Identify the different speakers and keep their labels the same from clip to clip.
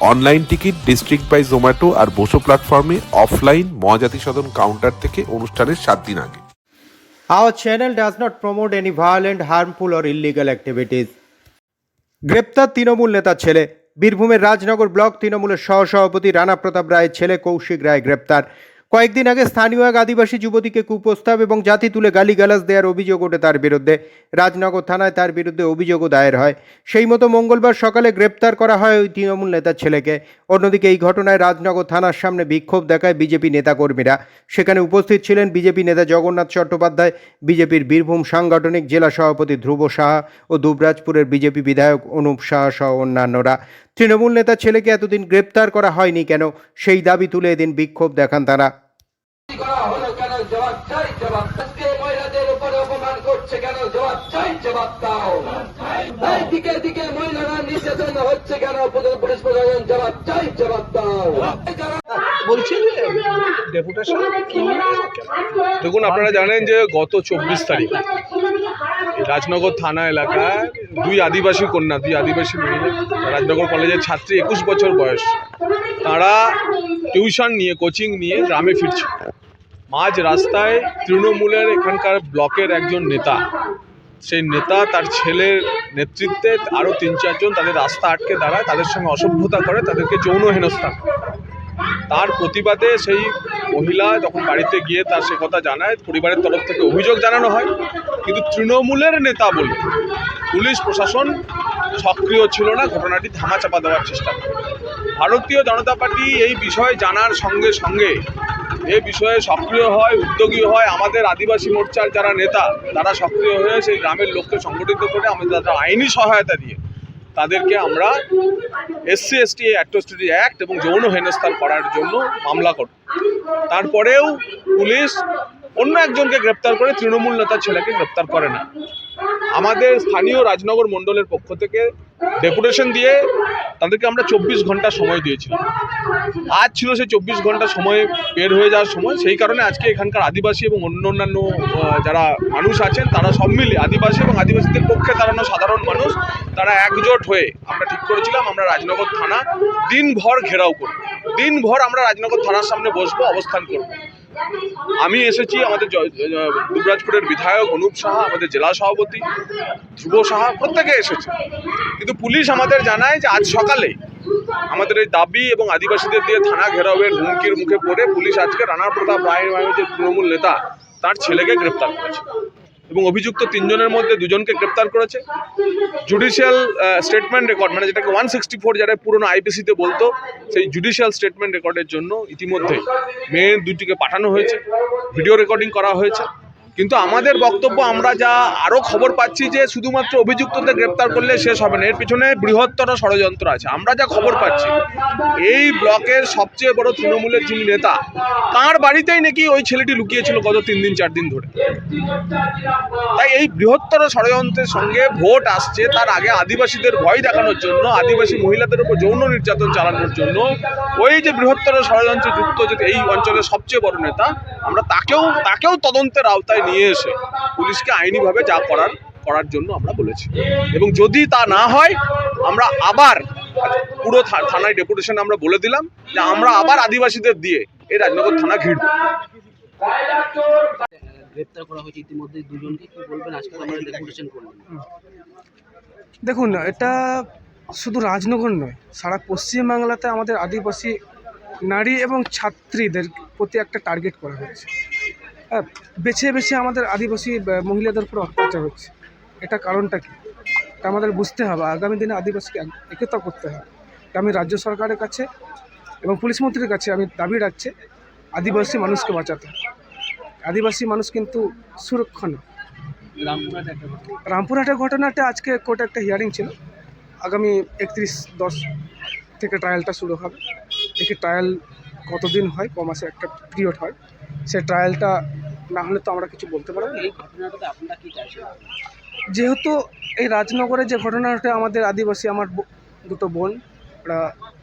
Speaker 1: Online ticket district by Zomato আর বসো প্ল্যাটফর্মে offline Mahajati সদন counter থেকে অনুষ্ঠানের সাত দিন আগে।
Speaker 2: Our channel does not promote any violent, harmful, or illegal activities. গ্রেপ্তার তৃণমূল নেতা ছেলে। বীরভূমের রাজনগর ব্লক তৃণমূলের সহসভাপতি রানা প্রতাপ রায়ের ছেলে কৌশিক রায় গ্রেপ্তার। কয়েকদিন আগে স্থানীয় এক আদিবাসী যুবতীকে কুপ্রস্তাব এবং জাতি তুলে গালিগালাজ দেওয়ার অভিযোগ ওঠে তার বিরুদ্ধে। রাজনগর থানায় তার বিরুদ্ধে অভিযোগও দায়ের হয়। সেই মতো মঙ্গলবার সকালে গ্রেপ্তার করা হয় ওই তৃণমূল নেতার ছেলেকে। অন্যদিকে এই ঘটনায় রাজনগর থানার সামনে বিক্ষোভ দেখায় বিজেপি নেতাকর্মীরা। সেখানে উপস্থিত ছিলেন বিজেপি নেতা জগন্নাথ চট্টোপাধ্যায়, বিজেপির বীরভূম সাংগঠনিক জেলা সভাপতি ধ্রুব সাহা ও দুবরাজপুরের বিজেপি বিধায়ক অনুপ সাহা সহ অন্যান্যরা। তৃণমূল নেতার ছেলেকে এতদিন গ্রেপ্তার করা হয়নি কেন? সেই দাবি তুলে এদিন বিক্ষোভ দেখান তারা।
Speaker 3: করা হলো কেন জবাব চাই জবাব আজকে মহিলাদের উপরে অপমান করছে কেন জবাব চাই জবাব দাও এই দিকে দিকে মহিলারা নির্যাতন হচ্ছে কেন পুলিশ পুলিশ প্রশাসন জবাব চাই জবাব দাও যারা
Speaker 4: বলছি যে ডেপুটেশন দেখুন আপনারা জানেন যে গত চব্বিশ তারিখ রাজনগর থানা এলাকায় দুই আদিবাসী কন্যা, দুই আদিবাসী মেয়ে, রাজনগর কলেজের ছাত্রী, একুশ বছর বয়স। তারা টিউশন নিয়ে কোচিং নিয়ে গ্রামে ফিরছে। মাঝ রাস্তায় তৃণমূলের এখানকার ব্লকের একজন নেতা। সেই নেতা তার ছেলের নেতৃত্বে আরও তিন চারজন তাদের রাস্তা আটকে দাঁড়ায়, তাদের সঙ্গে অসভ্যতা করে, তাদেরকে যৌন হেনস্থা। তার প্রতিবাদে সেই মহিলা যখন বাড়িতে গিয়ে তার সে কথা জানায়, পরিবারের তরফ থেকে অভিযোগ জানানো হয়। কিন্তু তৃণমূলের নেতা বলে পুলিশ প্রশাসন সক্রিয় ছিল না, ঘটনাটি ধামাচাপা দেওয়ার চেষ্টা করে। ভারতীয় জনতা পার্টি এই বিষয়ে জানার সঙ্গে সঙ্গে এ বিষয়ে সক্রিয় হয়, উদ্যোগী হয় আমাদের আদিবাসী মোর্চার যারা নেতা, তারা সক্রিয় হয়ে সেই গ্রামের লোককে সংগঠিত করে আমাদের তাদের আইনি সহায়তা দিয়ে তাদেরকে আমরা এসসি, এসটি, অ্যাট্রোসিটি অ্যাক্ট এবং যৌন হেনস্থার করার জন্য মামলা করি তারপরেও পুলিশ অন্য একজনকে গ্রেপ্তার করে, তৃণমূল নেতার ছেলেকে গ্রেপ্তার করে না। আমাদের স্থানীয় রাজনগর মণ্ডলের পক্ষ থেকে ডেপুটেশন দিয়ে তাদেরকে আমরা চব্বিশ ঘণ্টা সময় দিয়েছিলাম। আজ ছিল সেই চব্বিশ ঘণ্টা সময় বের হয়ে যাওয়ার সময়। সেই কারণে আজকে এখানকার আদিবাসী এবং অন্য অন্যান্য যারা মানুষ আছেন, তারা সব মিলে আদিবাসী এবং আদিবাসীদের পক্ষে দাঁড়ানো সাধারণ মানুষ, তারা একজোট হয়ে আমরা ঠিক করেছিলাম, আমরা রাজনগর থানা দিনভর ঘেরাও করব। দিনভর আমরা রাজনগর থানার সামনে বসবো, অবস্থান করব। আমি এসেছি আমাদের দুবরাজপুরের বিধায়ক অনুপ সাহা, আমাদের জেলা সভাপতি ধ্রুব সাহা, প্রত্যেকে এসেছে। কিন্তু পুলিশ আমাদের জানায় যে আজ সকালে আমাদের এই দাবি এবং আদিবাসীদের দিয়ে থানা ঘেরাওয়ের হুমকির মুখে পড়ে পুলিশ আজকে রানা প্রতাপ রায় যে তৃণমূল নেতা, তার ছেলেকে গ্রেপ্তার করেছে। এবং অভিযুক্ত তিনজনের মধ্যে দুজনকে গ্রেপ্তার করেছে। জুডিশিয়াল স্টেটমেন্ট রেকর্ড মানে যেটাকে ওয়ান সিক্সটি ফোর যারা পুরনো আইপিসিতে বলতো, সেই জুডিশিয়াল স্টেটমেন্ট রেকর্ডের জন্য ইতিমধ্যে মেয়ে দুটিকে পাঠানো হয়েছে। ভিডিও রেকর্ডিং করা হয়েছে। কিন্তু আমাদের বক্তব্য আমরা যা আরও খবর পাচ্ছি যে শুধুমাত্র অভিযুক্তদের গ্রেপ্তার করলে শেষ হবে না। এর পিছনে বৃহত্তর ষড়যন্ত্র আছে। আমরা যা খবর পাচ্ছি, এই ব্লকের সবচেয়ে বড় তৃণমূলের যিনি নেতা, তার বাড়িতেই নাকি ওই ছেলেটি লুকিয়েছিল গত তিন দিন, চার দিন ধরে। তাই এই বৃহত্তর ষড়যন্ত্রের সঙ্গে ভোট আসছে, তার আগে আদিবাসীদের ভয় দেখানোর জন্য, আদিবাসী মহিলাদের উপর যৌন নির্যাতন চালানোর জন্য ওই যে বৃহত্তর ষড়যন্ত্রে যুক্ত যে এই অঞ্চলের সবচেয়ে বড় নেতা, আমরা তাকেও তাকেও তদন্তের আওতায় নিয়ে এসে পুলিশকে আইনিভাবে যা করার করার জন্য আমরা বলেছি। এবং যদি তা না হয় আমরা আবার পুরো থা- থানায় ডেপুটেশন আমরা বলে দিলাম যে আমরা আবার আদিবাসীদের দিয়ে এই রাজনগর থানা ঘিরব।
Speaker 5: গ্রেপ্তার করা হয়েছে ইতিমধ্যে দুজনকে। কি বলবেন? আজকে আমরা ডেপুটেশন করলেন।
Speaker 6: দেখুন এটা শুধু রাজনগর নয় সারা পশ্চিমবাংলাতে আমাদের আদিবাসী নারী এবং ছাত্রীদের প্রতি একটা টার্গেট করা হয়েছে। হ্যাঁ বেছে বেছে আমাদের আদিবাসী মহিলাদের উপর অত্যাচার হচ্ছে। এটা কারণটা কি? আমাদের বুঝতে হবে। আগামী দিনে আদিবাসীকে এক- একতা করতে হবে। আমি রাজ্য সরকারের কাছে এবং পুলিশ মন্ত্রীর কাছে আমি দাবি রাখছি, আদিবাসী মানুষকে বাঁচাতে। আদিবাসী মানুষ কিন্তু
Speaker 5: সুরক্ষণ।
Speaker 6: রামপুরহাটের ঘটনাটা আজকে কোর্টে একটা হিয়ারিং ছিল। আগামী একত্রিশ দশ থেকে ট্রায়ালটা শুরু হবে। দেখি ট্রায়াল কতদিন হয়, ক মাসে একটা পিরিয়ড হয়। সে ট্রায়ালটা না হলে তো আমরা কিছু বলতে পারব
Speaker 5: এই ঘটনাটাতে আপনারা কি চাইছেন?
Speaker 6: যেহেতু এই রাজনগরে যে ঘটনাটা আমাদের আদিবাসী আমার দুটো বোন ওরা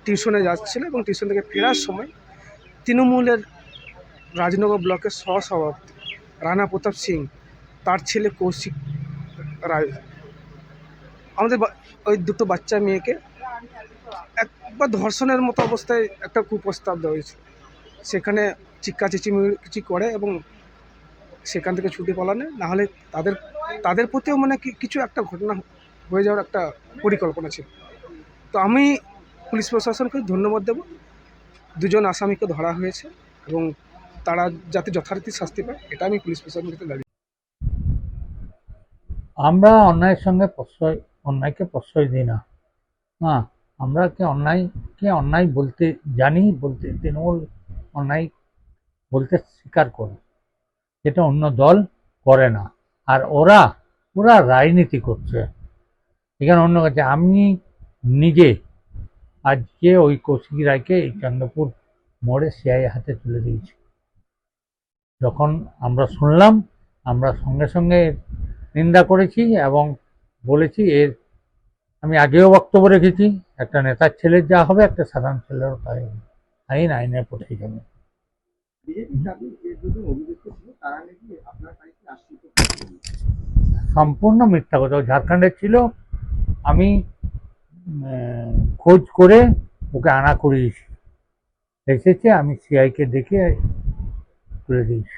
Speaker 6: টিউশনে যাচ্ছিল এবং টিউশন থেকে ফেরার সময় তৃণমূলের রাজনগর ব্লকের সহসভাপতি রানা প্রতাপ সিং তার ছেলে কৌশিক রায় আমাদের ওই দুটো বাচ্চা মেয়েকে একবার ধর্ষণের মতো অবস্থায় একটা কুপ্রস্তাব দেওয়া হয়েছে সেখানে চিক্কা চেঁচিমেচি করে এবং সেখান থেকে ছুটি পালানে না হলে তাদের তাদের প্রতিও মানে কিছু একটা ঘটনা হয়ে যাওয়ার একটা পরিকল্পনা ছিল। তো আমি পুলিশ প্রশাসনকে ধন্যবাদ দেব। দুজন আসামিকে ধরা হয়েছে এবং তারা যাতে যথারীতি শাস্তি পায়, এটা আমি পুলিশ প্রশাসনকে দাবি
Speaker 7: আমরা অন্যায়ের সঙ্গে প্রশ্রয়, অন্যায়কে প্রশ্রয় দিই না। হ্যাঁ আমরা কি অন্যায়কে অন্যায় বলতে জানি, বলতে তৃণমূল অন্যায় বলতে স্বীকার করে যেটা অন্য দল করে না। আর ওরা ওরা রাজনীতি করছে। এখানে অন্য কাছে আমি নিজে আজকে ওই কৌশিক রায়কে এই চন্দ্রপুর মোড়ে সিআই হাতে তুলে দিয়েছি। যখন আমরা শুনলাম, আমরা সঙ্গে সঙ্গে নিন্দা করেছি এবং বলেছি এর আমি আগেও বক্তব্য রেখেছি, একটা নেতার ছেলের যা হবে, একটা সাধারণ ছেলেরও তাই আইন আইনের পথেই যাবে সম্পূর্ণ মিথ্যা কথা। ও ঝাড়খণ্ডের ছিল, আমি খোঁজ করে ওকে আনা করিয়েছি। এসেছে, আমি সিআইকে দেখে তুলে দিয়েছি।